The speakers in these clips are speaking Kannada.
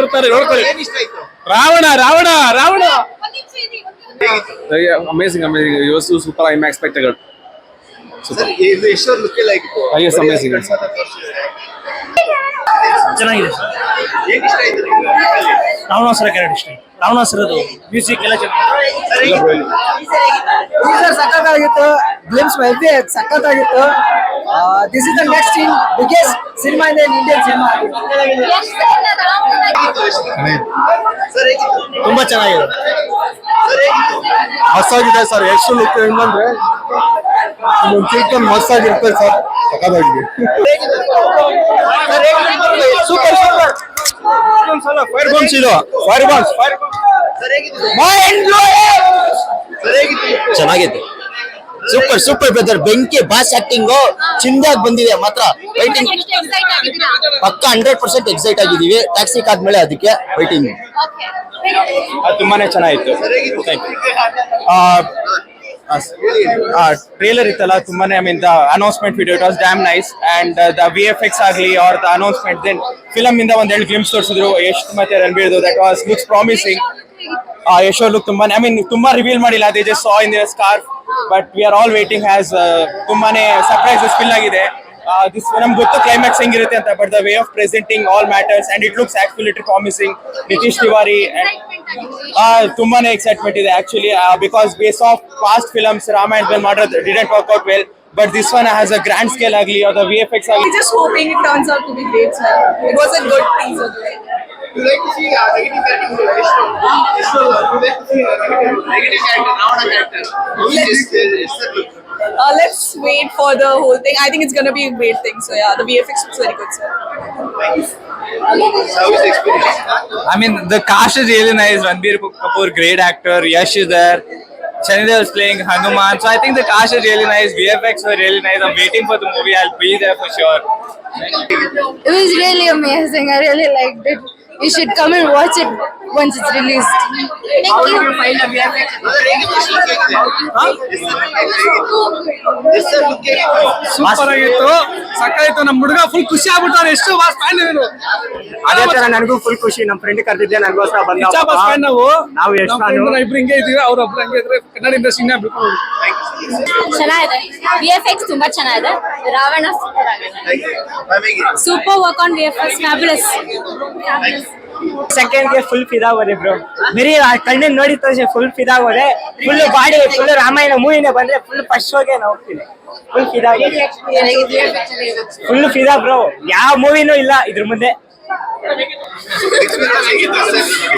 ಬರ್ತಾರೆ ನೋಡ್ಕೊಳ್ಳಿ. ಏನ್ ಇಷ್ಟ ಆಯ್ತು ರಾವಣ ರಾವಣ ರಾವಣ ಅಮೇಸಿಂಗ್ ಅಮೇಸಿಂಗ್ ಯೋಸು super IMAX Ah, yes, amazing. ಚೆನ್ನಾಗಿದೆ ಏನ್ ಇಷ್ಟ ಆಯ್ತು ನಿಮ್ಗೆ? ರಾವಣಾಸುರ ಕ್ಯಾರೆಟ್ ಇಷ್ಟ ರಾವಣಾಸುರದು ಮ್ಯೂಸಿಕ್ ಎಲ್ಲ ಚೆನ್ನಾಗಿದೆ. ಸಖತ್ತಾಗಿತ್ತು. Glimpse heavy ಸಖತ್ತಾಗಿತ್ತು. This is the next in biggest cinema in Indian cinema ತುಂಬಾ ಚೆನ್ನಾಗಿದೆ. ಮಸ್ತಾಗಿದೆ ಸರ್ ಎಷ್ಟು ಲುಕ್ ಹೆಂಗಂದ್ರೆ ಒಂದು ಚಿಕನ್ ಮಸ್ತಾಗಿರುತ್ತೆ ಸರ್ ಸಕ್ಕದಾಗಿದೆ ಸೂಪರ್ ಸೂಪರ್. ಫೈರ್ ಬಾಂಬ್ಸ್ ಇದು ಫೈರ್ ಬಾಂಬ್ಸ್ ಸರ್ ಹೇಗಿತ್ತು ಸರ್ ಹೇಗಿತ್ತು ಚೆನ್ನಾಗಿದೆ ಸೂಪರ್ ಸೂಪರ್ ಬ್ರದರ್ ಬೆಂಕಿ ಬಾಸ್ ಆಕ್ಟಿಂಗ್ ಚಿಂದಾಗ್ ಬಂದಿದೆ ಮಾತ್ರ. ವೈಟಿಂಗ್ ಪಕ್ಕ ಹಂಡ್ರೆಡ್ ಪರ್ಸೆಂಟ್ ಎಕ್ಸೈಟ್ ಆಗಿದೀವಿ ಟ್ಯಾಕ್ಸಿ ಕಾದ್ಮೇಲೆ ಅದಕ್ಕೆ ವೈಟಿಂಗ್ ತುಂಬಾನೇ ಚೆನ್ನಾಗಿತ್ತು. ಟ್ರೇಲರ್ ಇತ್ತಲ್ಲ ತುಂಬಾನೇ I mean the announcement video it was damn nice and the V F X ಆಗಲಿ are the announcement then film ಇಂದ ಒಂದ್ ಎರಡು ಗ್ಲಿಮ್ಸ್ ತೋರಿಸಿದ್ರು. ಎಷ್ಟು ಮತ್ತೆ ರಣಬೀರ್ದು ದಟ್ ವಾಸ್ ಲುಕ್ಸ್ ಪ್ರಾಮಿಸಿಂಗ್ ಯಶೋ ಲುಕ್ ತುಂಬಾನೇ ಐ ಮೀನ್ ತುಂಬಾ ರಿವೀಲ್ ಮಾಡಿಲ್ಲ. ಅದೇ just saw in the scarf But we are all waiting has ತುಂಬಾನೇ ಸರ್ಪ್ರೈಸಸ್ ಫಿಲ್ ಆಗಿದೆ ದಿಸ್ ನಮ್ಗೆ ಗೊತ್ತು ಕ್ಲೈಮ್ಯಾಕ್ಸ್ ಹೆಂಗಿರುತ್ತೆ ಅಂತ but the way of presenting all matters and it looks actually promising Nitesh Tiwari and ಆ ತುಂಬಾನೇ ಎಕ್ಸೈಟ್ಮೆಂಟ್ ಇದೆ actually because base of past films Ramayana ಮಾಡಿರೋದು didn't work out well but this one has a grand scale ಆಗಲಿ ಅದು ವಿ ಎಫ್ ಎಕ್ಸ್ ಆಗಲಿ just hoping it turns out to be great, sir. It was a good teaser. You like to see a negative character in Vishnu. Vishnu, you like to see a negative, negative character, not a character. Who is this? Uh, let's wait for the whole thing. I think it's gonna be a great thing. So yeah, the VFX looks very good. So. Nice. How was the experience? I mean, the cast is really nice. Ranbir Kapoor, great actor. Yash is there. Chanidhar is playing Hanuman. So I think the cast is really nice. VFX were really nice. I'm waiting for the movie. I'll be there for sure. It was really amazing. I really liked it. You should come and watch it once it's released. how did you find the super ಆಗಿತ್ತು. ಸಕ್ಕಾಯ್ತು ನಮ್ಮ ಹುಡುಗ ಫುಲ್ ಖುಷಿ ಆಗ್ಬಿಡ್ತಾನೆ. ಎಷ್ಟು ಬಾಸ್ ಫ್ಯಾನ್ ಇವರು ಅದೇ ತರ ನನಗೂ ಫುಲ್ ಖುಷಿ. ನಮ್ಮ ಫ್ರೆಂಡ್ ಕರೆದಿದ್ದೆ ನನಗೋಸ್ಕರ ಬಂದ ಬಾಸ್ ಫ್ಯಾನ್ ನಾವು? ನಾವು ಎಷ್ಟು ಇಬ್ರು ಹಿಂಗೆ ಇದೀವಿ ಅವ್ರ ಒಬ್ರು ಹಂಗೆ ಇದ್ರೆ ಕನ್ನಡ ಇಂಡಸ್ಟ್ರಿನ ಬಿಟ್ಕೊಂಡು ಚೆನ್ನಾಗಿದೆ. ವಿ ಎಫ್ ಎಕ್ಸ್ ತುಂಬಾ ಚೆನ್ನಾಗಿದೆ. Ravana super work on V F X fabulous ಸೆಕೆಂಡ್ಗೆ full ಫಿದಾಗೋದೆ ಬ್ರೋ ಬರೀ ಆ ಕಣ್ಣಿನ ನೋಡಿದ ತಕ್ಷಣ ಫುಲ್ ಫಿದಾಗೋದೆ ಫುಲ್ ಬಾಡಿ ಫುಲ್ ರಾಮಾಯಣ ಮೂವಿನೇ ಬಂದ್ರೆ ಫುಲ್ ಫಸ್ಟ್ ಹೋಗಿ ನಾವು ಹೋಗ್ತೀನಿ ಫುಲ್ ಫಿದಾ ಫುಲ್ ಫಿದಾ ಬ್ರೋ ಯಾವ ಮೂವಿನೂ ಇಲ್ಲ ಇದ್ರ ಮುಂದೆ.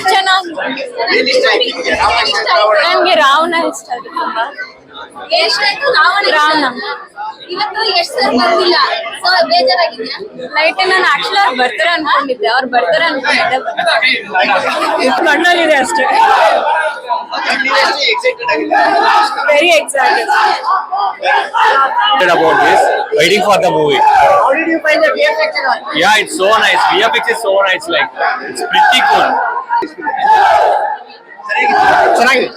ಚೆನ್ನಾಗಿ? ನನ್ಗೆ ರಾವಣ ಇಷ್ಟ ಲೈಟ್ ನಾನು ಆಕ್ಚುಲಿ ಅವ್ರು ಬರ್ತಾರೆ ಅನ್ಕೊಂಡಿದ್ದೆ ಅವ್ರು ಬರ್ತಾರೆ ಅನ್ಕೊಂಡಿದ್ದೆ ಕಣ್ಣಲ್ಲಿದೆ ಅಷ್ಟೇ ಆಗಿದ್ದೀರಾ? Very. About this, waiting for the movie. How did you find the VFX and all? Yeah, it's so nice. VFX is so nice. Like, it's pretty cool. ಚೆನ್ನಾಗಿದೆ.